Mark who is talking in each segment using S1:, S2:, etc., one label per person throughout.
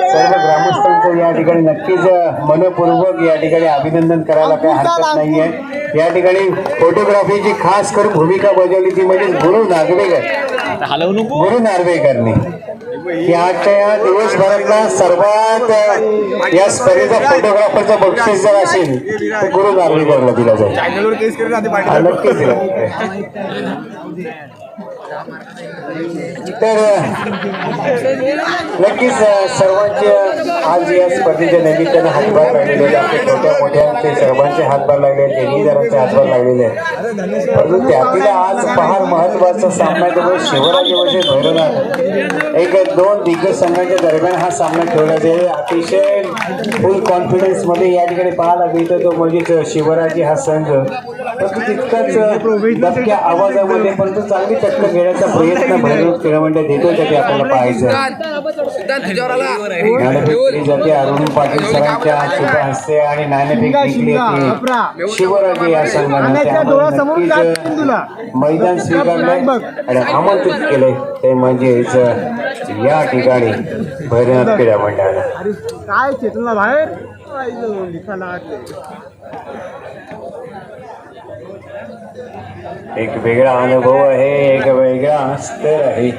S1: सर्व ग्रामस्थांचं या ठिकाणी नक्कीच मनपूर्वक या ठिकाणी अभिनंदन करायला काही हरकत नाहीये. या ठिकाणी फोटोग्राफीची खास करून भूमिका बजावली ती म्हणजे गुरु नागवेकर. गुरु नार्वेकरनी की आजच्या या दिवसभरातला सर्वात या स्पर्धेचा फोटोग्राफरचा बक्षीस जर असेल तर गुरु नार्वेकरला दिला जाईल. नक्कीच. तर नक्कीच सर्वांचे आज या स्पर्धेच्या निमित्तानं हातभार लागलेले आहेत. छोट्या मोठ्यांचे सर्वांचे हातभार लागले आहेत. ठेवीदारांचे हातभार लागलेले आहेत. परंतु त्यातील आज फार महत्त्वाचा सामना तो म्हणजे शिवराज वर्षे भैरवनाथ. एक दोन दिग्गज संघांच्या दरम्यान हा सामना खेळला जाईल अतिशय फुल कॉन्फिडन्समध्ये या ठिकाणी पाहायला मिळतो तो म्हणजेच शिवराजी हा संघ. परंतु तितकाच दबक्या आवाजामध्ये परंतु चांगली टक्कर घेण्याचा प्रयत्न भैरव क्रीडा मंडळ देतो ते आपल्याला पाहायचं. जाते अरुण पाटील सरांच्या शुभ हस्ते आणि नाणेफेक जिंकली होती. शिवराजे या संघाने मैदान स्वीकारलंय आणि आमंत्रित केले. ते म्हणजेच या ठिकाणी भैरवनाथ क्रीडा मंडळाला
S2: काय चेतनला बाहेर?
S1: एक वेगळा अनुभव आहे एक वेगळा स्तर आहे.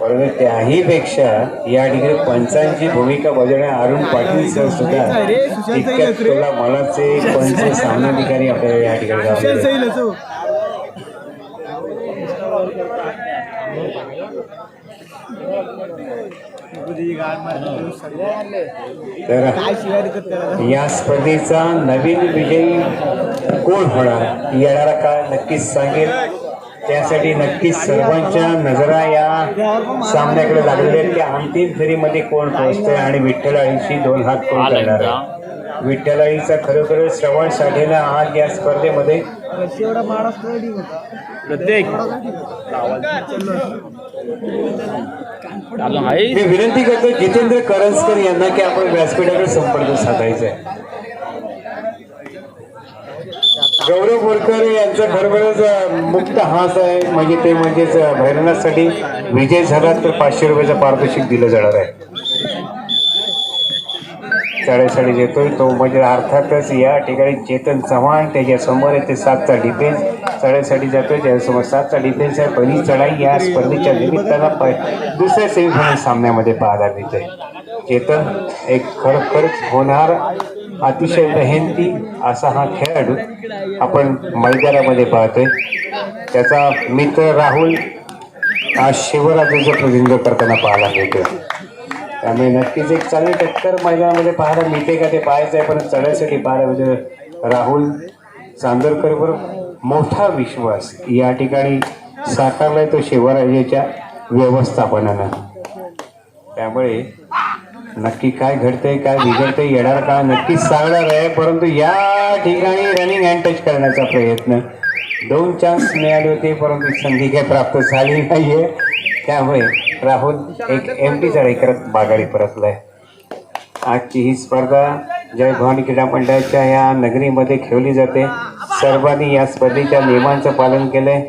S1: परंतु त्याही पेक्षा या ठिकाणी पंचांची भूमिका बजावणे अरुण पाटील सर सुद्धा तितक्यात तुला मनाचे पंच सामनाधिकारी आपल्याला या ठिकाणी लावलेले आहेत.
S2: सैल असो
S1: तर या स्पर्धेचा नवीन विजयी कोण होणार येणारा काळ नक्कीच सांगेल. त्यासाठी नक्कीच सर्वांच्या नजरा या सामन्याकडे लागलेल्या आहेत की अंतिम फेरीमध्ये कोण पोहोचतंय आणि विठ्ठलाईशी दोन हात कोण करणार आहे? विठ्ठलाईचा खरोखर श्रवण साठेला आज या स्पर्धेमध्ये.
S3: प्रत्येक.
S1: मी विनंती करतो जितेंद्र करंजकर यांना की आपण व्यासपीठाकडे संपर्क साधायचा आहे. गौरव बोरकर यांचा खरोखरच अं, मुक्त हास आहे. म्हणजे ते म्हणजेच अं, भैरवनाथसाठी विजय झाला तर पाचशे रुपयाचं पारितोषिक दिलं जाणार आहे. साडेसाडी देतोय तो म्हणजे अर्थातच या ठिकाणी चेतन चव्हाण त्याच्यासमोर येते आहे ते सातचा डिफेन्स साडेसाठी जातोय त्याच्यासमोर सातचा डिफेन्स आहे. पहिली चढाई या स्पर्धेच्या निमित्तानं प- दुसऱ्या सेमीफायनल सामन्यामध्ये पाहायला मिळते चेतन एक खरोखरच होणार अतिशय मेहनती असा हा खेळाडू आपण मैदानामध्ये पाहतोय. त्याचा मित्र राहुल आज शिवराजाचं प्रतिनिधित्व करताना पाहायला मिळतोय. त्यामुळे नक्कीच एक चांगली टक्कर मैदानामध्ये पाहायला मिळते का ते पाहायचं आहे पण चढायसाठी पाहायला म्हणजे राहुल चांदोरकरवर मोठा विश्वास या ठिकाणी साकारलाय तो शिवराजेच्या व्यवस्थापनानं. त्यामुळे नक्की काय घडतंय काय बिघडतंय येणार का नक्कीच सांगणार आहे परंतु या ठिकाणी रनिंग हँड टच करण्याचा प्रयत्न. दोन चान्स मिळाले होते परंतु संधी काय प्राप्त झाली आहे त्यामुळे राहुल एक एम टी चढाई करत परतला परतलाय. आजची ही स्पर्धा जय भवानी क्रीडा मंडळाच्या या नगरीमध्ये खेळली जाते. सर्वांनी या स्पर्धेच्या नियमांचं पालन केलंय.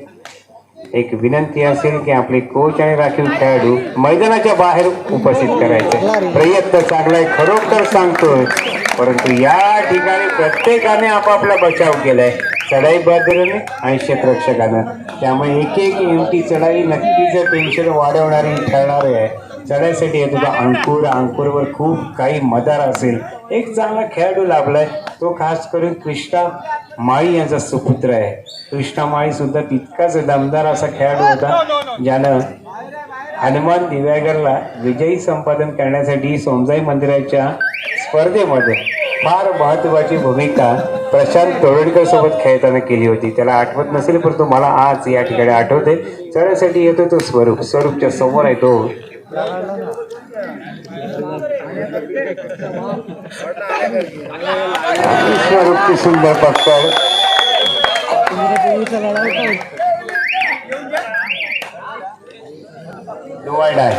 S1: एक विनंती असेल की आपले कोच आणि राखीव खेळाडू मैदानाच्या बाहेर उपस्थित करायचे. प्रयत्न चांगलाय खरोखर सांगतोय. परंतु या ठिकाणी प्रत्येकाने आपापला बचाव केलाय. चढाई बहादुराने आणि क्षेत्ररक्षकानं. त्यामुळे एक एक एमटी चढाई नक्कीच टेन्शन वाढवणारी ठरणार आहे. चढाईसाठी हे तुझा अंकुर अंकुरवर खूप काही मदार असेल. एक चांगला खेळाडू लाभलाय. तो खास करून कृष्णा माळी यांचा सुपुत्र आहे. कृष्णा माळी सुद्धा तितकाच दमदार असा खेळाडू होता ज्यानं हनुमान दिव्यागरला विजयी संपादन करण्यासाठी सोमजाई मंदिराच्या स्पर्धेमध्ये फार महत्वाची भूमिका प्रशांत तोरडकर सोबत खेळताना केली होती. त्याला आठवत नसेल परंतु मला आज या ठिकाणी आठवते चढण्यासाठी येतो तो स्वरूप. स्वरूपच्या समोर आहे तो. स्वरूपची सुंदर पक्ष डिवाइड आहे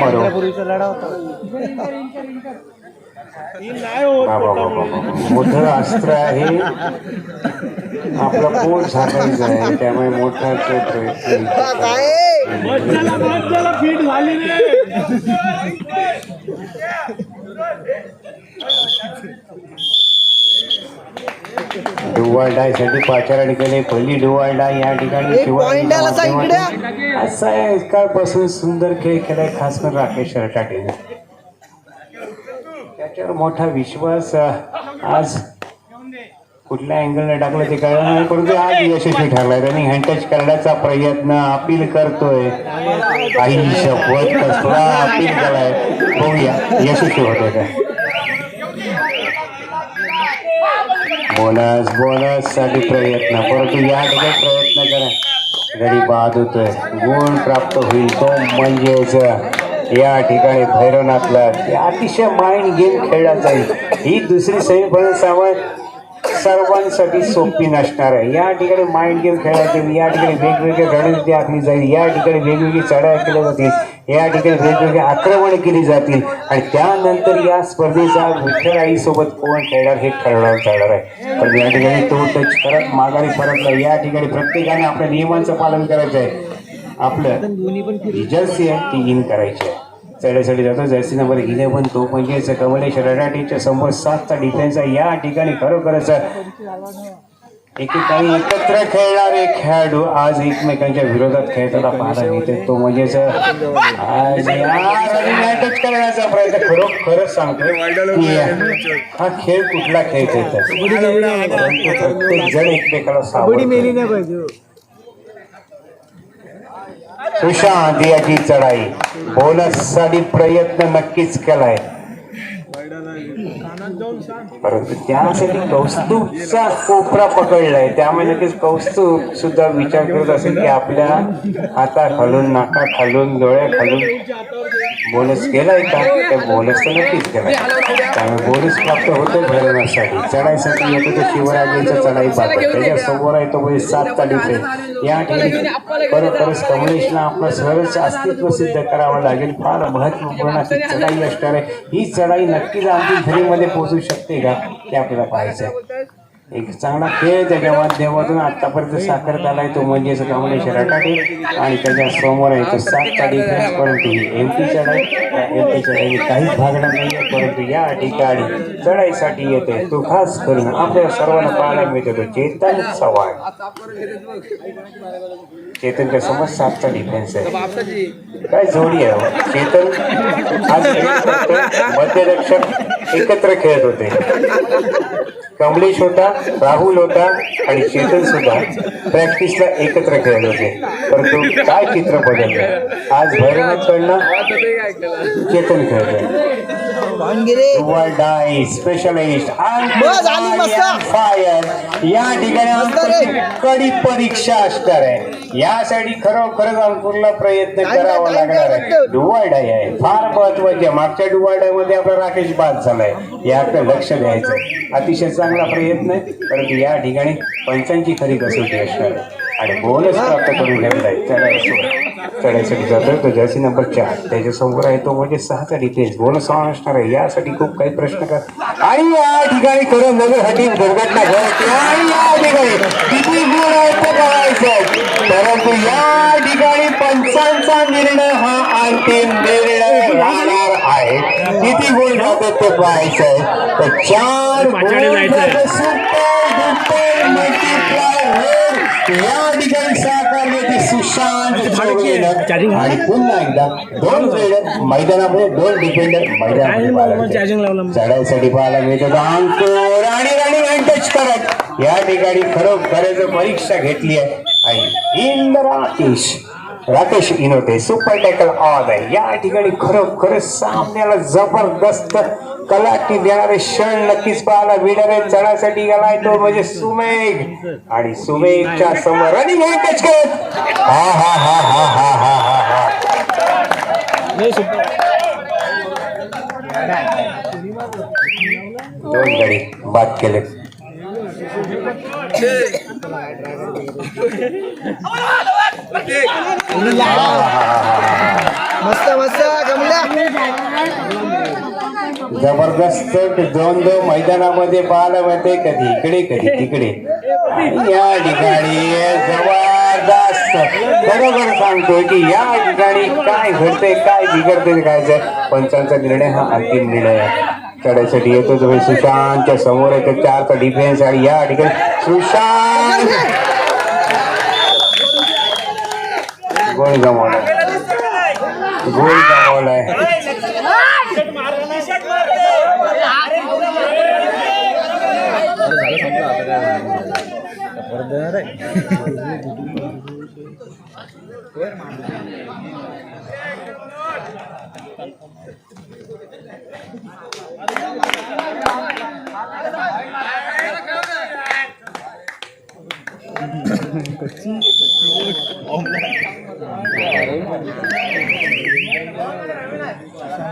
S1: मरो
S2: लढा होता
S1: बाबा बाबा मोठं अस्त्र आहे. आपला पोट झाकायचं आहे त्यामुळे मोठा डुवालडायसाठी पाचारा ठिकाणी पहिली डुवालडा या ठिकाणी महाराजांमध्ये असा आहे कालपासून सुंदर खेळ केलाय खास करून राकेश रटाटेने त्याच्यावर मोठा विश्वास आज कुठल्या अँगलने टाकलं ते कळलं नाही परंतु आज यशस्वी ठरलाय. त्यांनी हँडटच करण्याचा प्रयत्न अपील करतोय. काही शपथ कसला अपील केलाय. बघूया यशस्वी होत का? बोनस बोनससाठी प्रयत्न. परंतु या ठिकाणी प्रयत्न करा गडी बाद होतोय गुण प्राप्त होईल तो म्हणजेच या ठिकाणी भैरवनाथला अतिशय माइंड गेम खेळला जाईल ही दुसरी सेमीफायनल सामन सर्वांसाठी सोपी नसणार आहे. या ठिकाणी माइंड गेम खेळला जाईल या ठिकाणी वेगवेगळ्या रणनीती आखली जाईल या ठिकाणी वेगवेगळी चढाई केल्या जातील या ठिकाणी वेगवेगळी आक्रमण केली जातील आणि त्यानंतर या स्पर्धेचा विठ्ठल आईसोबत कोण खेळणार हे ठरवलं जाणार आहे. पण या ठिकाणी तो टच करत माघारी परतला. या ठिकाणी प्रत्येकाने आपल्या नियमांचं पालन करायचं आहे. आपलं जर्सी आहे ती इन करायची आहे. चढाईसाठी जातो जर्सी नंबर इलेव्हन तो म्हणजेच कमलेश रडाटीच्या समोर सातचा डिफेन्स आहे. या ठिकाणी खरोखरच एकेकाळी एकत्र खेळणारे खेळाडू आज एकमेकांच्या विरोधात खेळताना पाहायला मिळते. तो म्हणजेच आज करण्याचा प्रयत्न खरोखरच सांगतो की हा खेळ कुठला खेळ खेळतात? परंतु प्रत्येक जण एकमेकाला
S2: कबड्डी
S1: सावरतो
S2: मेली नाही पाहिजे हो.
S1: सुशांत याची चढाई. बोनससाठी प्रयत्न नक्कीच केलाय. परंतु त्यासाठी कौस्तुभचा कोपरा पकडलाय. त्यामुळे नक्कीच कौस्तुभ सुद्धा विचार करत असेल की आपल्या हाता खालून नाका खालून डोळ्या खालून बोनस केलाय का? त्या बोनस तर नक्कीच केलाय. त्यामुळे बोनस प्राप्त होतो भरवण्यासाठी. चढाईसाठी येतो तो शिवराजांचा चढाई पाहतो. त्याच्यासमोर आहे तो म्हणजे सातचा आहे या ठिकाणी खरोखरच कमलेशला आपलं सहज अस्तित्व सिद्ध करावं लागेल. फार महत्त्वपूर्ण अशी चढाई असणार आहे. ही चढाई नक्कीच आमची घरीमध्ये पोहोचू शकते का? ते आपल्याला पाहायचं आहे एक चांगला खेळ त्याच्या माध्यमातून आतापर्यंत साकारत आलाय तो म्हणजे कमलेश रटाटे आणि त्याच्यासमोर आहे तो सातचा डिफेन्स परंतु ही एम टी चढाई त्या एम टी चढाई काहीच भागणार नाही परंतु या ठिकाणी चढाईसाठी येते तो खास करून आपल्या सर्वांना पाहायला मिळतो तो चेतन चव्हाण. चेतनच्या समोर सातचा डिफेन्स आहे. काय जोडी आहे हो? चेतन आज मध्यरक्षक एकत्र खेळत होते. कमलेश होता राहुल होता आणि चेतन सुद्धा प्रॅक्टिसला एकत्र खेळत होते. परंतु काय चित्र बदललं? आज भैरवनाथकडनं चेतन डाय स्पेशलिस्ट
S2: बस, आली मस्त.
S1: फायर या ठिकाणी कडी परीक्षा असणार आहे. यासाठी खरोखरच अंकुरला प्रयत्न
S2: काय
S1: करावा
S2: काय काय
S1: लागणार आहे.
S2: वाटतं?
S1: डुवाडाय आहे फार महत्त्वाचे आहे. मागच्या डुवाड्यामध्ये आपला राकेश बाद झालाय याकडे लक्ष द्यायचं अतिशय चांगला प्रयत्न आहे. परंतु या ठिकाणी पंचांची खरी कसोटी असणार आहे. आणि बोनस प्राप्त करून घेतलाय चढाई चढाईसाठी जातोय. तो जर्सी नंबर चार. त्याच्यासमोर आहे तो म्हणजे सहाचा डिफेन्स बोनस ऑन असणार आहे. यासाठी खूप काही प्रश्न कर. आणि या ठिकाणी खरं नगरसाठी दुर्घटना घडते आणि या ठिकाणी किती गुण आहेत ते बघायचं परंतु या ठिकाणी पंचांचा निर्णय हा अंतिम निर्णय राहणार आहे. किती गुण जातात ते पाहायचं आहे तर चार गुण. सुपर डुपर या ठिकाणी सुशांत आणि पुन्हा एकदा दोन प्लेयर मैदानामध्ये दोन डिफेंडर मैदानामध्ये पाहायला चढाईसाठी पाहायला अंकुर आणि रनिंग टच करत. या ठिकाणी खरोखरच परीक्षा घेतली आहे. आणि Indrakesh Rakesh Inote super tackle on आहे या ठिकाणी खरोखर सामन्याला जबरदस्त कलाटी देणारे क्षण नक्कीच पाहायला विणारे चढासाठी गेलाय तो म्हणजे सुमेघ. आणि सुमेघच्या समोर आणि टच करत हा हा हा हा हा हा हा हा. दोन गडी बाद केले
S2: मस्त मस्त
S1: जबरदस्त द्वंद्व मैदानामध्ये पाहायला मिळते कधी? इकडे कधी? तिकडे. या ठिकाणी जबरदस्त. बरोबर सांगतोय की या ठिकाणी काय घडते काय बिघडते काय पंचांचा निर्णय हा अंतिम निर्णय आहे. चढायसाठी येतो तो सुशांतच्या समोर येतो चारचा डिफेन्स आणि या ठिकाणी सुशांत. गोल गमावलाय गोल गमावलाय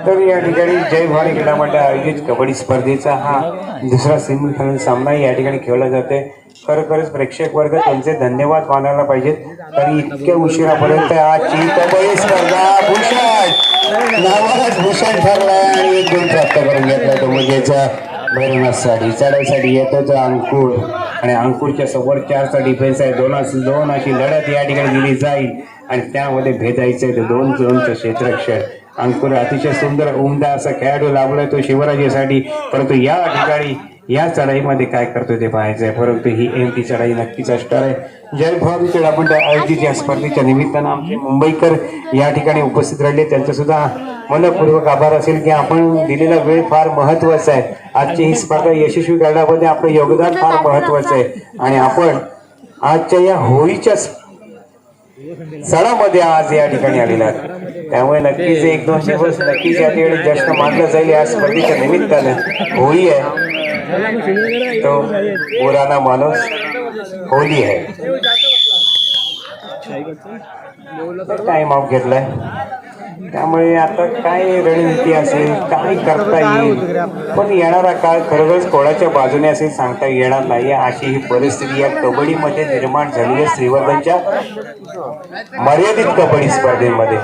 S1: तर या ठिकाणी जय भवानी क्रीडामंडळ आयोजित कबड्डी स्पर्धेचा हा दुसरा सेमीफायनल सामना या ठिकाणी खेळला जाते खरोखरच प्रेक्षक वर्ग त्यांचे धन्यवाद मानायला पाहिजेत. तरी इतक्या उशिरापर्यंत आजची कबड्डी स्पर्धा भूषण नावालाच भूषण ठरलाय आणि एक गुण प्राप्त करून घेतला तो म्हणजेच भैरवनाथसाठी. चढाईसाठी येतो तो अंकुर आणि अंकुरच्या समोर चारचा डिफेन्स आहे. दोन दोन अशी लढत या ठिकाणी दिली जाईल आणि त्यामध्ये भेदायचं आहे. ते दोन दोनचं क्षेत्रक्षण अंकुर अतिशय सुंदर उमदा असा खेळाडू लाभलाय तो शिवराजेसाठी. परंतु या ठिकाणी या चढाईमध्ये काय करतोय ते पाहायचं आहे. परंतु ही एम टी चढाई नक्कीच असणार आहे. जय भवानी क्रीडा मंडळ आयोजित या स्पर्धेच्या निमित्तानं आमचे मुंबईकर या ठिकाणी उपस्थित राहिले. त्यांचं सुद्धा मनपूर्वक आभार असेल की आपण दिलेला वेळ फार महत्त्वाचा आहे. आजची ही स्पर्धा यशस्वी करण्यामध्ये आपलं योगदान फार महत्वाचं आहे. आणि आपण आजच्या या होळीच्या सणामध्ये आज या ठिकाणी आलेला आहे त्यामुळे नक्कीच एक दोन दिवस नक्कीच या ठिकाणी जश्न मानलं जाईल या स्पर्धेच्या निमित्तानं. होळी आहे. तो पुराणा माणूस होली आहे. टाइम ऑफ घेतलाय? त्यामुळे आता काय रणनीती असेल काय करता येईल? पण येणारा काळ खरोखरच कोणाच्या बाजूने असेल सांगता येणार नाही. अशी ही परिस्थिती या कबड्डीमध्ये निर्माण झालेली आहे. श्रीवर्धनच्या मर्यादित कबड्डी स्पर्धेमध्ये.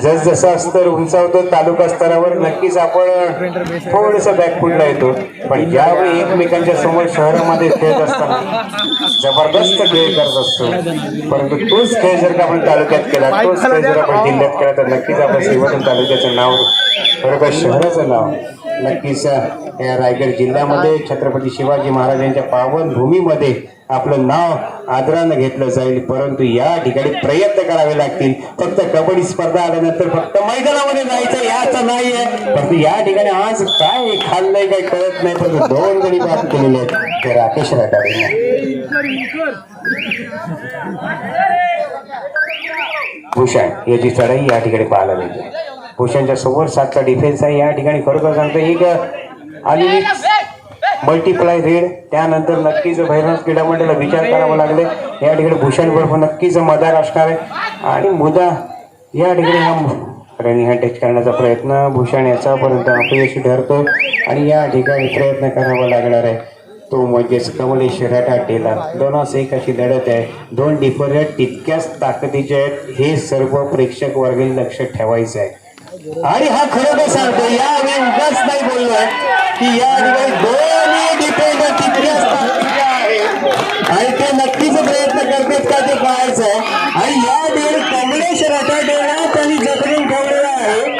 S1: जसजसा स्तर उंचावतो तालुका स्तरावर नक्कीच आपण थोडस बॅकफुटला येतो. पण ज्यावेळी एकमेकांच्या समोर शहरामध्ये खेळत असताना जबरदस्त खेळ करत असतो. परंतु तोच खेळ जर का आपण तालुक्यात केला तोच खेळ जर आपण जिल्ह्यात केला तर नक्कीच आपण श्रीवर्धन तालुक्याचं नाव बरोबर शहराचं नाव नक्कीच या रायगड जिल्ह्यामध्ये छत्रपती शिवाजी महाराजांच्या पावन भूमीमध्ये आपलं नाव आदरानं घेतलं जाईल. परंतु या ठिकाणी प्रयत्न करावे लागतील. फक्त कबड्डी स्पर्धा आल्यानंतर फक्त मैदानामध्ये जायचं याचं नाही आहे परंतु या ठिकाणी आज काय खाल्लंय काय कळत नाही. परंतु दोन जणी बाद केलेले आहेत. ते राकेश रटाडे भूषण याची चढाई या ठिकाणी पाहायला मिळते. भूषणच्या समोर सातचा डिफेन्स आहे. या ठिकाणी खरोखर सांगतो एक आलेली मल्टिप्लाय रेड त्यानंतर नक्कीच भैरवनाथ क्रीडा मंडळाला विचार करावा लागले या ठिकाणी भूषण बर्फ नक्कीच मदार असणार आहे. आणि मुदा या ठिकाणी हा रनिंग हँड टच करण्याचा प्रयत्न भूषण याचा परंतु अपयशी ठरतो आणि या ठिकाणी प्रयत्न करावा लागणार आहे. तो म्हणजेच कमलेश रटाटेला दोनास एक अशी लढत आहे. दोन डिफरंट तितक्याच ताकदीचे आहेत. हे सर्व प्रेक्षक वर्गाने लक्ष ठेवायचं आहे. आणि हा खरोखर सांगतो यावेळी उगाच नाही बोललोय की या ठिकाणी दोन्ही डिफेंडर तितक्याच ताकदीचे आहेत. आणि ते नक्कीच प्रयत्न करतात का ते पाहायचं आहे. आणि या वेळी कमलेश रटाटेला त्यांनी जखडून ठेवलेला आहे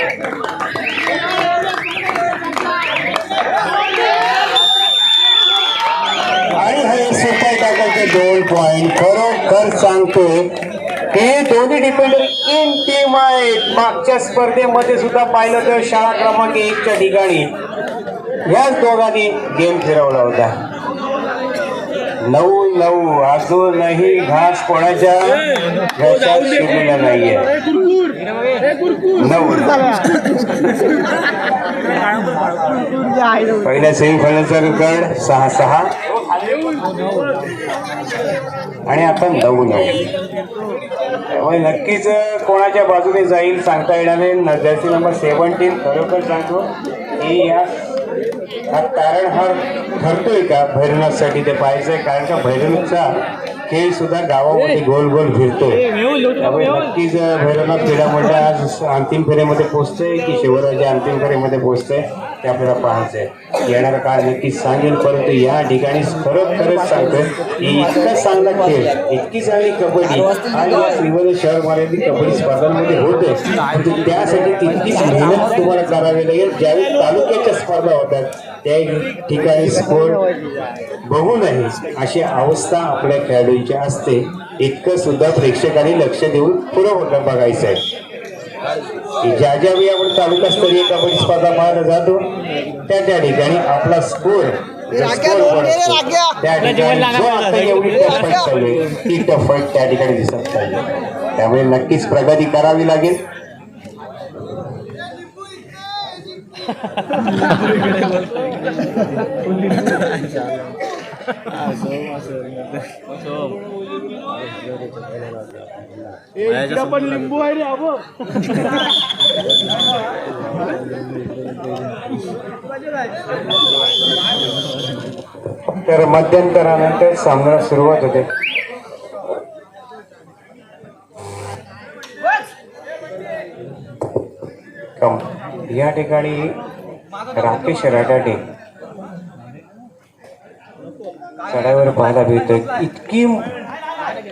S1: आणि हे सुपर टाकायचे दोन पॉइंट खरोखर सांगतोय हे दोन्ही डिपेंडर इन टीम आहेत. मागच्या स्पर्धेमध्ये सुद्धा पाहिलं तर शाळा क्रमांक एकच्या ठिकाणी याच दोघांनी गेम फिरवला होता. नऊ नऊ. अजूनही घास कोणाच्या घशात शिरलेला नाहीये. नऊ पहिल्या सेमीफायनलचा रेकॉर्ड सहा सहा. आणि आपण नऊ नऊ त्यामुळे नक्कीच कोणाच्या बाजूने जाईल सांगता येणार नाही. जर्सी नंबर सेव्हन्टीन खरोखर सांगतो की या हा तारणहार ठरतोय का भैरवनाथसाठी ते पाहिजे कारण का भैरवनाथचा खेळ सुद्धा गावामध्ये गोल गोल फिरतोय. नक्कीच भैरवनाथ क्रीडा मंडळ आज अंतिम फेऱ्यामध्ये पोहोचतंय की शिवराज अंतिम फेऱ्यामध्ये पोहोचतंय ते आपल्याला पाहायचंय. येणारा काळ नक्कीच सांगेल परंतु या ठिकाणी खरोखरच सांगतोय की इतका चांगला खेळ इतकी चांगली कबड्डी आणि या श्रीवर्धन शहर मर्यादित कबड्डी स्पर्धांमध्ये होते परंतु त्यासाठी तितकीच मेहनत तुम्हाला करावी लागेल. ज्यावेळी तालुक्याच्या स्पर्धा होतात त्या ठिकाणी स्कोर बघू नये अशी अवस्था आपल्या खेळाडूंची असते. इतकं सुद्धा प्रेक्षकांनी लक्ष देऊन पुढं होतं बघायचं आहे की ज्या ज्या वेळी आपण तालुकास्तरीय कबड्डी स्पर्धा पाहायला जातो त्या त्या ठिकाणी आपला स्कोर. त्या ठिकाणी एवढी चालू आहे ती टफ फाईट त्या ठिकाणी दिसत पाहिजे त्यामुळे नक्कीच प्रगती करावी लागेल.
S2: पण लिंबू आहे रे अबो
S1: तर मध्यंतरानंतर सामना सुरुवात होते. कम या ठिकाणी राकेश राटाटे चढाईवर पाहायला मिळतोय. इतकी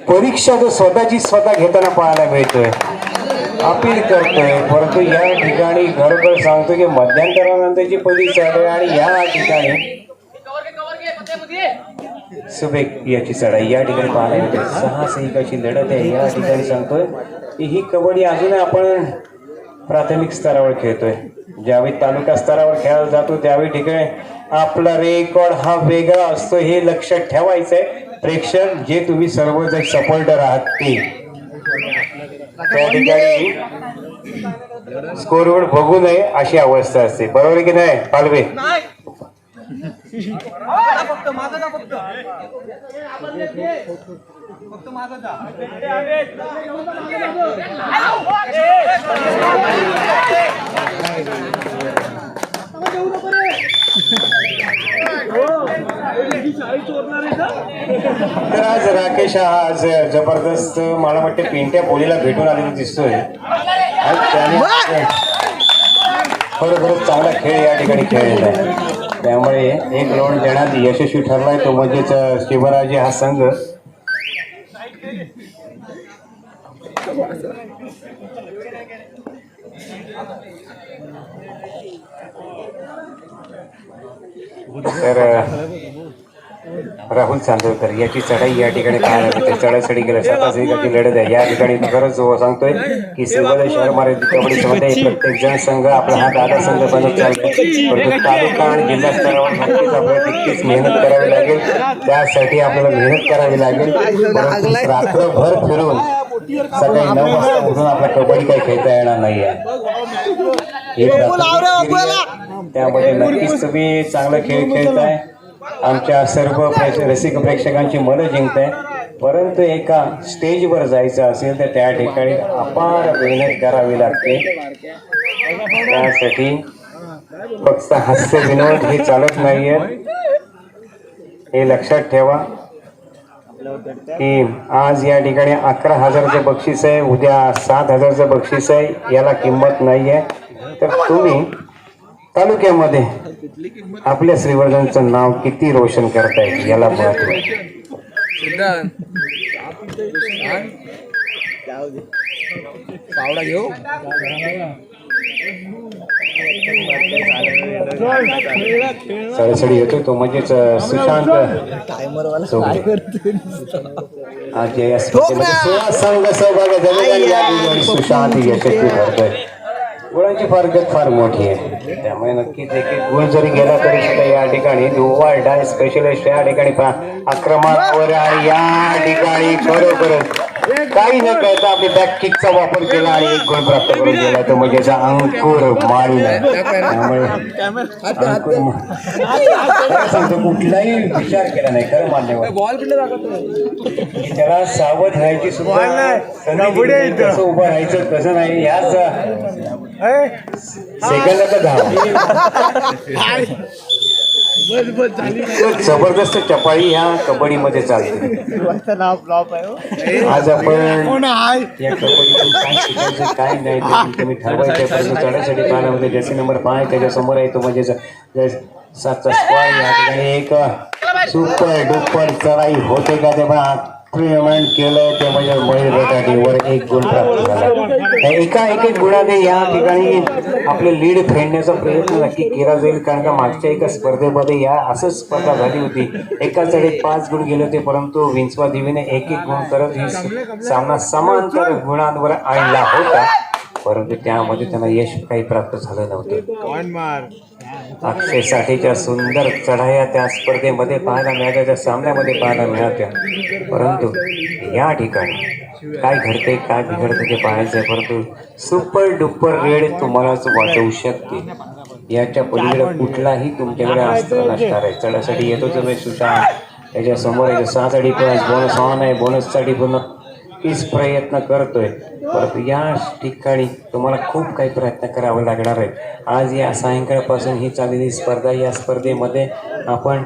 S1: परीक्षा तो स्वतःची स्वतः घेताना पाहायला मिळतोय. अपील करतोय. परंतु या ठिकाणी खरोखर सांगतो की मध्यंतरानंतरची पहिली चढ आहे आणि या ठिकाणी सुबेक याची चढाई या ठिकाणी पाहायला मिळते सहा सैनिकाची लढत आहे. या ठिकाणी सांगतोय की ही कबड्डी अजून आपण प्राथमिक स्तरावर खेळतोय. ज्यावेळी तालुका स्तरावर खेळायला जातो त्यावेळी ठिकाणी आपला रेकॉर्ड हा वेगळा असतो हे लक्षात ठेवायचंय. प्रेक्षक जे तुम्ही सर्वजण सपोर्टर आहात ते. त्या ठिकाणी स्कोरवर बघू नये अशी अवस्था असते. बरोबर आहे की नाही पालवे?
S2: फक्त? फक्त
S1: आज राकेश हा आज जबरदस्त मला वाटते पिंट्या बोलीला भेटून आलेला दिसतोय. खरोखरच चांगला खेळ या ठिकाणी खेळलेला आहे. त्यामुळे एक राऊंड देण्यात यशस्वी ठरलाय तो म्हणजेच शिवराजी हा संघ. तर राहुल चांदोरकर याची चढाई या ठिकाणी पाहायला मिळते. चढाईसाठी गेलं स्वतःच एकाची लढत आहे. या ठिकाणी खरंच सांगतोय की सिंगल शहर मराठी कबड्डी मध्ये प्रत्येक जण संघ आपला हा दादा संघ बनत चालतो. परंतु तालुका आणि जिल्हा स्तरावर नक्कीच आपल्याला तितकीच मेहनत करावी लागेल. त्यासाठी आपल्याला मेहनत करावी लागेल. परंतु रात्रभर फिरून सकाळी नऊ वाजता उठून आपला कबड्डी काही खेळता येणार नाहीये. ही प्राथमिक त्यामध्ये नक्कीच तुम्ही चांगला खेळ खेळताय. आमच्या सर्व रसिक प्रेक्षकांची मनं जिंकताय. परंतु एका स्टेजवर जायचं असेल तर त्या ठिकाणी अपार मेहनत करावी लागते. त्यासाठी फक्त हास्य विनोद हे चालत नाहीये. हे लक्षात ठेवा. की आज या ठिकाणी अकरा हजारचं बक्षीस आहे. उद्या सात हजारचं बक्षीस आहे. याला किंमत नाही आहे तर तुम्ही तालुक्यामध्ये आपल्या श्रीवर्धनचं नाव किती रोशन करताय याला महत्त्व आहे.
S2: पावडा घेऊ.
S1: सडसडी येतो तो म्हणजेच सुशांत. चौगुले. आज या स्पर्धेमध्ये सोळा संघ सहभागी झाले. आणि या ठिकाणी सुशांत यशस्वी ठरतोय गुणांची फारकत फार मोठी आहे. त्यामुळे नक्कीच एक एक गुण जरी गेला तरी सुद्धा या ठिकाणी दुव्वाळ डान्स स्पेशलिस्ट या ठिकाणी आक्रमणावर या ठिकाणी खरोखरच काही न कळता आपली बॅक किकचा वापर केला आणि एक गुण प्राप्त करून गेला तो म्हणजे अंकुर मारला त्यामुळे सांगतो कुठलाही विचार केला नाही खरं मान्यवर त्याला सावध राहायची सुद्धा. कसं उभं राहायचं कसं नाही याच सेकंदाचा धाव. जबरदस्त चपाळी ह्या कबड्डीमध्ये चालते. आज आपण या कबड्डीतून काय शिकायचं काय नाही ते तुम्ही ठरवायचं परंतु चढायसाठी पाहणं म्हणजे जसे नंबर पाच त्याच्यासमोर आहे तो म्हणजे सातचा स्क्वाड या ठिकाणी एक सुपर डुपर चढाई होते का ते पण आक्रमण केलं ते म्हणजे मयूर एक गुण प्राप्त झाला. एका एक एक गुणाने या ठिकाणी आपले लीड फेडण्याचा प्रयत्न नक्की केला जाईल कारण का मागच्या एका स्पर्धेमध्ये या असंच स्पर्धा झाली होती. एका चढीत पाच गुण गेले होते परंतु विंचवा देवीने एक एक गुण करत ही सामना समांतर गुणांवर आणला होता. परंतु त्यामध्ये त्यांना यश काही प्राप्त झालं नव्हतं. अक्षय साठीच्या सुंदर चढाया त्या स्पर्धेमध्ये पाहायला मिळाल्या त्या सामन्यामध्ये पाहायला मिळाल्या. परंतु या ठिकाणी काय घडते काय बिघडते ते पाहायचं आहे परंतु सुपर डुपर रेड तुम्हालाच वाचवू शकते. याच्या पलीकडे कुठलाही तुमच्याकडे अस्त्र नसणार आहे. चढासाठी येतो तुम्ही सुशांत त्याच्यासमोर एक सहाचा डिफरन्स बोनस ऑन आहे. बोनससाठी पूर्ण तीच प्रयत्न करतोय. परंतु या ठिकाणी तुम्हाला खूप काही प्रयत्न करावे लागणार आहेत आज या सायंकाळपासून ही चाललेली स्पर्धा या स्पर्धेमध्ये आपण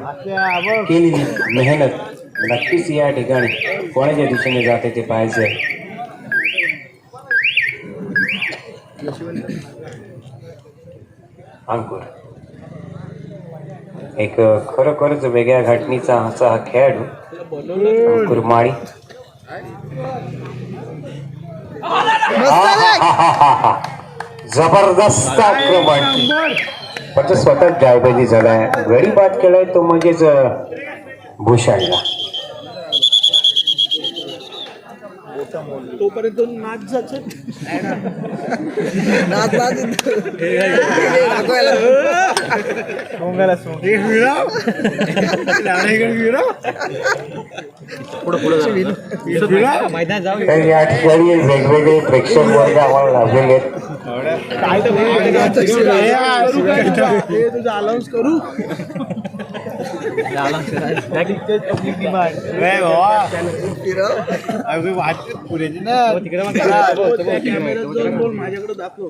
S1: केलेली मेहनत नक्कीच या ठिकाणी कोणाच्या दिशेने जाते ते पाहायचं आहे अंकुर. एक खरोखरच वेगळ्या घटनेचा असा हा खेळाडू अंकुर माळी. जबरदस्त आक्रमण. पण स्वतः जायबाजी झालाय. गडी बाद केलाय तो म्हणजेच अं,
S2: तोपर्यंत नाच नाच नाच. सोंगायला सोंग विराव विराव मैदान जाऊ.
S1: तर या ठिकाणी वेगवेगळे प्रेक्षक वर्ग आम्हाला लाभलेले आहेत
S2: तुझं? अलाउन्स करू? पुरेची ना माझ्याकडे दाखव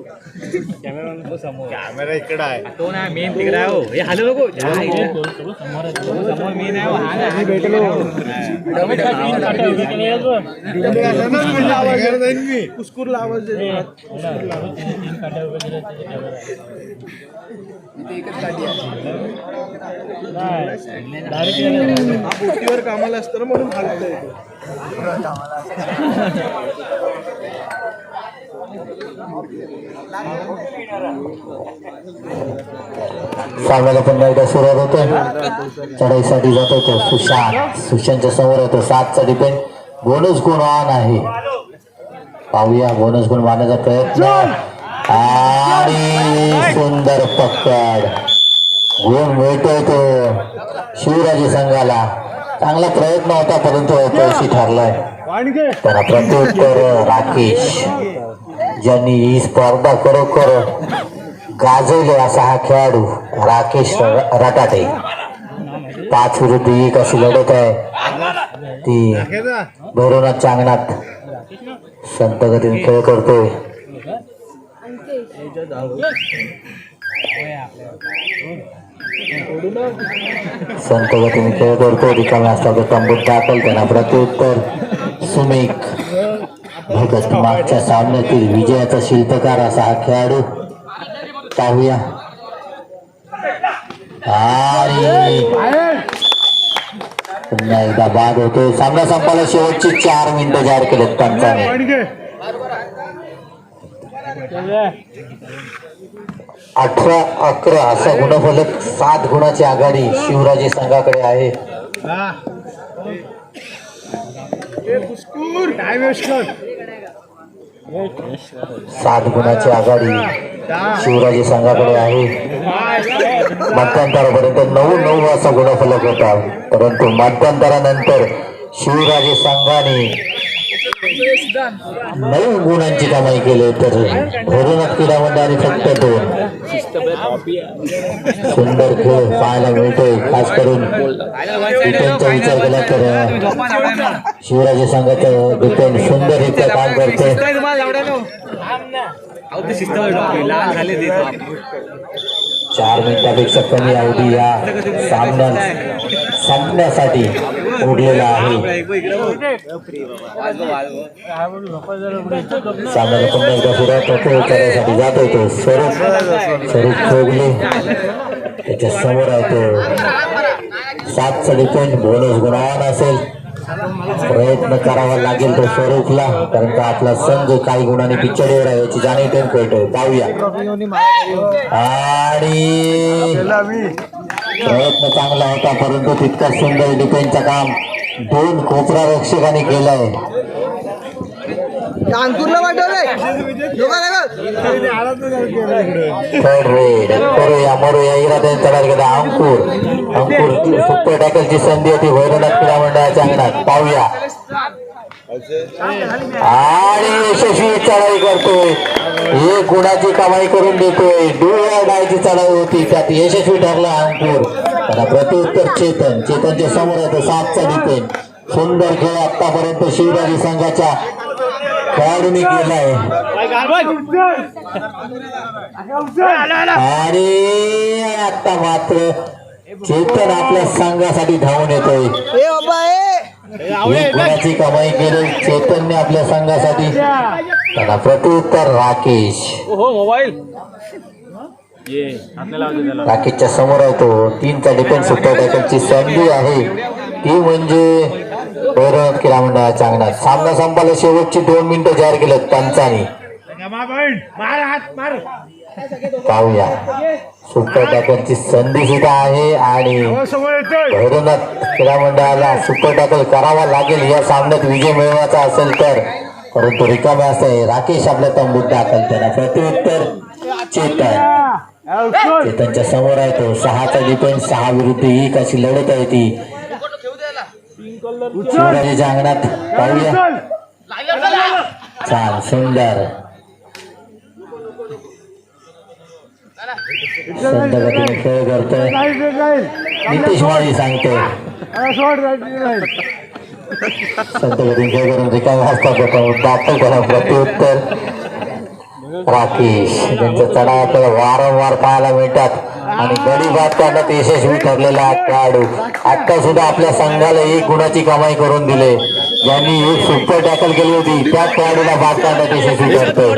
S2: कॅमेरा इकडे आहे
S3: तो ना मेन तिकडे आहे हो हे हलू नको समोर मेन आहे हो. हा ना, हा भेटलो
S2: कुस्कूरला आवाज़ हा बोटीवर कामाला असतं म्हणून हालत
S4: सामन्याला पुन्हा एकदा सुरुवात होते. चढाईसाठी जातो तो सुशांत सुशांतच्या समोर येतो सातचा डिपेंड बोनस गुण ऑन आहे? पाहूया बोनस गुण मारण्याचा प्रयत्न. आणि सुंदर पकड. गुण मिळतोय तो. शिवराजे संघाला चांगला प्रयत्न होता परंतु अपयशी ठरलाय. त्याला प्रत्युत्तर राकेश ज्यांनी ही स्पर्धा खरोखर गाजवले असा हा खेळाडू राकेश रटाटे. पाच विरुद्ध एक अशी लढत आहे. ती भैरवनाथच्या अंगणात संत गतीने खेळ करतोय. संत गतीने खेळ करतो रिकामे असतात तंबूत दाखल त्यांना प्रत्युत्तर सुमिक भगत मागच्या सामन्यातील विजयाचा शिल्पकार असा हा खेळाडू पाहूया पुन्हा एकदा बाद होतो सामना संपायला शेवटची चार मिनिटं जाहीर केलेत पंचाने अठरा अकरा असा गुणफलक सात गुणाची आघाडी शिवराजे संघाकडे आहे. सात गुणाची आघाडी शिवराजे संघाकडे आहे. मध्यंतरापर्यंत नऊ नऊ असा गुणफलक होता. परंतु मध्यंतरानंतर शिवराजे संघाने नऊ गुणांची कमाई केली तर भैरवनाथ क्रीडामध्ये आणि फक्त दोन. सुंदर खेळ पाहायला मिळतोय खास करून डिफेन्सचा विचार केला तर शिवराजे संघाचं डिफेन्स सुंदररित्या काम करते चार मिनिटापेक्षा कमी अवधी या सामन्यात संपण्यासाठी उरलेला आहे. सामन्याला पुन्हा एकदा पुढे ट्रॉफी करण्यासाठी जात होतो. स्वरूप स्वरूप खोगले. त्याच्यासमोर आहे तो. सातचा बोनस गुणावान असेल. प्रयत्न करावा लागेल तो स्वरूपला. कारण का आपला संघ काही गुणांनी पिक्चरवर आहे याची जाणीव त्यांनी कळतो. पाहूया. आणि प्रयत्न चांगला होता परंतु तितकाच सुंदर डिफेन्सचं काम दोन कोपरा रक्षकांनी केलंय. करूया मरूया. इराद्याने अंकुर. अंकुर. सुपर टॅकलची संधी होती. भैरवनाथ क्रीडा मंडळाच्या अंगणात. पाहूया. आणि यशस्वी चढाई करतोय. एक गुणाची कमाई करून देतोय. डोळ्या डायची चढाई होती. त्यात यशस्वी ठरला अंकुर. त्याला प्रत्युत्तर चेतन. चेतनच्या समोर आहे तो सातचा डिपेन सुंदर खेळ आतापर्यंत शिवराजी संघाच्या खेळाडूंनी केलाय आणि आता मात्र चेतन आपल्या संघासाठी धावून येतोय.
S2: ए बाबा ए!
S4: एक गुणाची कमाई केली? चेतनने आपल्या संघासाठी. त्याला प्रत्युत्तर राकेश.
S3: हो
S4: राकेशच्या समोर आहे तो. तीनचा डिफेन्स टॅकलची संधी आहे. ती म्हणजे भैरवनाथ क्रीडा मंडळाच्या अंगणात. सामना संपायला शेवटची दोन मिनिटं जाहीर केलं पंचानी. पाहूया. सुपर टॅकलची संधी सुद्धा आहे आणि भैरवनाथ क्रीडा मंडळाला सुपर टॅकल करावा लागेल या सामन्यात विजय मिळवायचा असेल तर परंतु रिकामे असे राकेश आपल्या तंबूत दाखल त्याला. प्रत्युत्तर चेतन. चेतनच्या समोर आहे तो. सहाचा डिफेन्स सहा विरुद्ध एक अशी लढत आहे ती. शिवराजीच्या अंगणात पाहूया. छान सुंदर. संत गतीने खेळ करतोय. नितीश माळी सांगतोय. संत गतीने खेळ करून रिकामे असतात दाखल करा प्रत्युत्तर. राकेश त्यांचा चढाव आपल्याला वारंवार पाहायला मिळतात. आणि गडी बाद करण्यात यशस्वी ठरलेला खेळाडू. आता सुद्धा आपल्या संघाला एक गुणाची कमाई करून दिले. ज्यांनी एक सुपर टॅकल केली होती त्या खेळाडूला बाद करण्यात यशस्वी ठरतोय.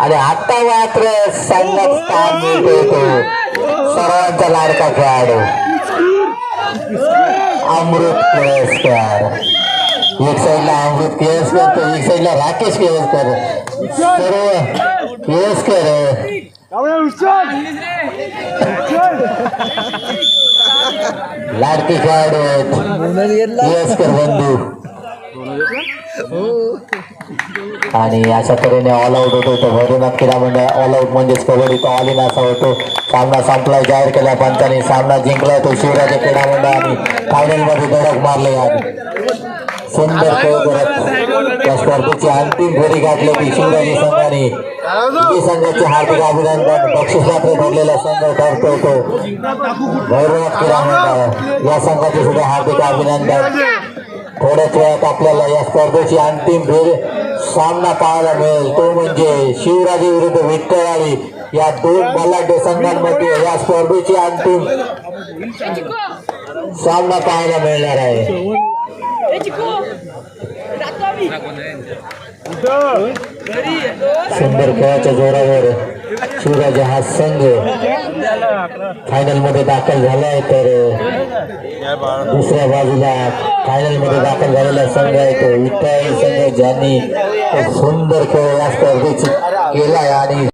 S4: आणि आता मात्र संघात स्थान मिळतो येतो सर्वांचा लाडका खेळाडू. अमृत केळसकर एक साईडला अमृत केळसकर तर एक साईडला राकेश केळसकर सर्व केळसकर लाडकी खेळाडू आहेत. केळसकर बंधू आणि अशा तऱ्हेने ऑल आउट होतो तो भैरवनाथ क्रीडा मंडळ ऑल आउट म्हणजेच कबड्डी तो ऑल इन असा होतो. सामना संपलाय जाहीर केला पंचाने. सामना जिंकलाय तो शिवराज क्रीडा मंडळ आणि फायनलमध्ये धडक मारले आणि सुंदर खेळ करत या स्पर्धेची अंतिम फेरी गाठली ती शिवराजी संघाने. विजय संघाचे हार्दिक अभिनंदन. बक्षीसपात्र ठरलेला संघ ठरतो तो भैरवनाथ क्रीडा या संघाचे सुद्धा हार्दिक अभिनंदन. थोड्याच वेळात आपल्याला या स्पर्धेची अंतिम फेरी सामना पाहायला मिळेल. तो म्हणजे शिवराजी विरुद्ध विठ्ठलाळी. या दोन बलाढ्य संघांमध्ये या स्पर्धेची अंतिम सामना पाहायला मिळणार आहे. सुंदर खेळाच्या जोरावर शिवराज हा संघ फायनलमध्ये दाखल झालाय तर दुसऱ्या बाजूला फायनलमध्ये दाखल झालेला संघ आहे तो. विठ्ठल संघ ज्यांनी एक सुंदर खेळ या स्पर्धेची केलाय आणि